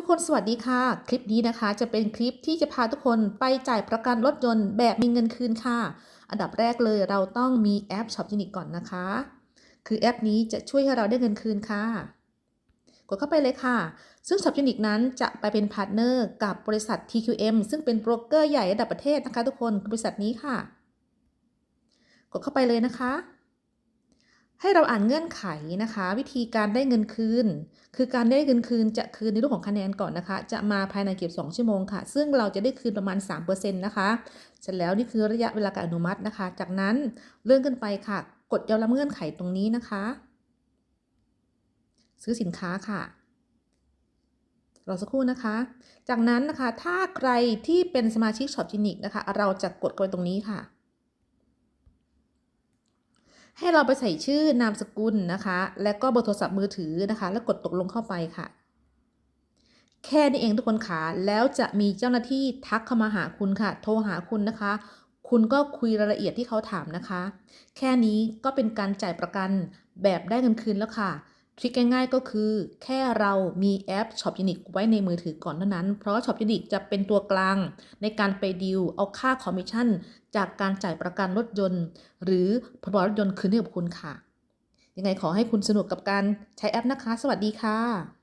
ทุกคนสวัสดีค่ะ คลิปนี้นะคะ จะเป็นคลิปที่จะพาทุกคนไปจ่ายประกันรถยนต์แบบมีเงินคืนค่ะ อันดับแรกเลยเราต้องมีแอป Shop Unique ก่อนนะคะ คือแอปนี้จะช่วยให้เราได้เงินคืนค่ะ กดเข้าไปเลยค่ะ ซึ่ง Shop Unique นั้นจะไปเป็นพาร์ทเนอร์กับบริษัท TQM ซึ่งเป็นโบรกเกอร์ใหญ่ระดับประเทศนะคะ ทุกคนบริษัทนี้ค่ะ กดเข้าไปเลยนะคะ ให้เราอ่านเงื่อนไขนะคะ วิธีการได้เงินคืน คือการได้เงินคืนจะคืนในรูปของคะแนนก่อนนะคะ จะมาภายในเก็บ 2 ชั่วโมงค่ะ ซึ่งเราจะได้คืนประมาณ 3%นะคะเสร็จแล้วนี่คือระยะเวลาการอนุมัตินะคะ จากนั้นเลื่อนขึ้นไปค่ะ กดยอมรับเงื่อนไขตรงนี้นะคะ ซื้อสินค้าค่ะรอสักครู่นะคะ จากนั้นนะคะถ้าใครที่เป็นสมาชิกช็อปจินิกนะคะ เราจะกดไปตรงนี้ค่ะ ให้เราไปใส่ชื่อนามสกุลนะคะ และก็เบอร์โทรศัพท์มือถือนะคะ แล้วกดตกลงเข้าไปค่ะ แค่นี้เองทุกคนค่ะแล้วจะมีเจ้าหน้าที่ทักเข้ามาหาคุณค่ะ โทรหาคุณนะคะ คุณก็คุยรายละเอียดที่เขาถามนะคะ แค่นี้ก็เป็นการจ่ายประกันแบบได้เงินคืนแล้วค่ะ ทริคง่ายๆก็คือ แค่เรามีแอป Shop Unique ไว้ในมือถือก่อนเท่านั้น เพราะ Shop Unique จะเป็นตัวกลาง ในการไปดีลเอาค่าคอมมิชชั่น จากการจ่ายประกันรถยนต์ หรือพรบรถยนต์คืนให้กับคุณค่ะ ยังไงขอให้คุณสนุกกับการใช้แอปนะคะ สวัสดีค่ะ